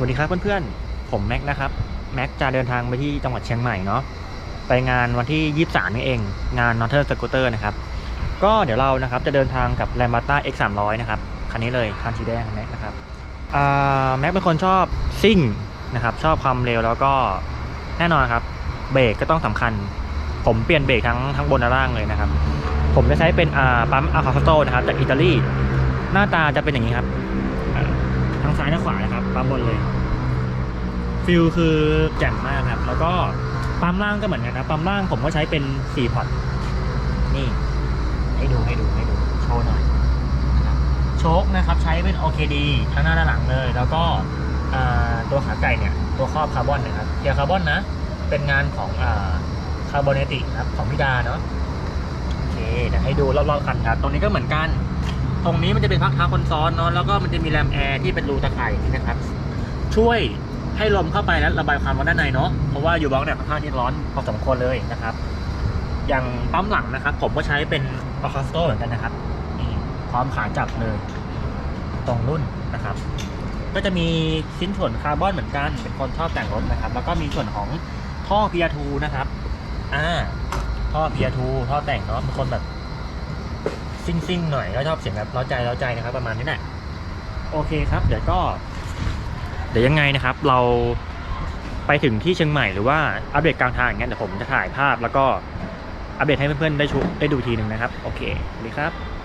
สวัสดีครับเพื่อนๆ ผมแม็กนะครับ แม็กจะเดินทางไปที่จังหวัดเชียงใหม่เนาะ ไปงานวันที่ 23นี่เอง งาน Northern Scooter นะครับ ก็เดี๋ยวเรานะครับจะเดินทางกับ l a m b a t a X 3 0 0นะครับ คันนี้เลย คันสีแดงคันนี้นะครับแม็กเป็นคนชอบซิ่งนะครับ ชอบความเร็วแล้วก็แน่นอนครับ เบรกก็ต้องสำคัญ ผมเปลี่ยนเบรกทั้งทั้งบนและล่างเลยนะครับ ผมจะใช้เป็นปั๊มอาคาสโตนะครับจากอิตาลี หน้าตาจะเป็นอย่างนี้ครับ ทั้งซ้ายและขวานะครับปั๊มบนเลยฟิลคือแจ่มมากครับ แล้วก็ปั๊มล่างก็เหมือนกันนะปั๊มล่างผมก็ใช้เป็น4พอร์ตนี่ ให้ดูให้ดูให้ดูโชว์หน่อยโชคนะครับใช้เป็น OKD ทั้งหน้าและหลังเลย แล้วก็ตัวขาไก่เนี่ย ตัวครอบคาร์บอนนะครับเกียร์คาร์บอนนะ เป็นงานของคาร์บอนเนติครับของพิดาเนาะโอเคเดี๋ยวให้ดูรอบๆคันครับตรงนี้ก็เหมือนกัน ตรงนี้มันจะเป็นพักเท้าคนซ้อนเนาะแล้วก็มันจะมีแรมแอร์ที่เป็นรูตะข่ายนะครับ ช่วยให้ลมเข้าไปแล้วระบายความร้อนด้านในเนาะเพราะว่าอยู่บล็อกเนี่ยค่อนข้างที่ร้อนพอสมควรเลยนะครับ อย่างปั๊มหลังนะครับ ผมก็ใช้เป็นออคาสโตเหมือนกันนะครับนี่พร้อมขาจับเลย ตรงรุ่นนะครับ ก็จะมีชิ้นส่วนคาร์บอนเหมือนกัน เป็นคนชอบแต่งรถนะครับ แล้วก็มีส่วนของท่อ PR2 นะครับ อ่า ท่อ PR2 ท่อแต่งเนาะเป็นคนแบบ ซิ่งซิ่งๆหน่อยก็ชอบเสียงแบบเร้าใจเร้าใจนะครับ ประมาณนี้แหละโอเคครับ เดี๋ยวก็ เดี๋ยวยังไงนะครับ เราไปถึงที่เชียงใหม่หรือว่าอัปเดตกลางทางอย่างเงี้ยเดี๋ยวผมจะถ่ายภาพแล้วก็อัปเดตให้เพื่อนๆได้ชุได้ดูทีหนึ่งนะครับ โอเคสวัสดีครับ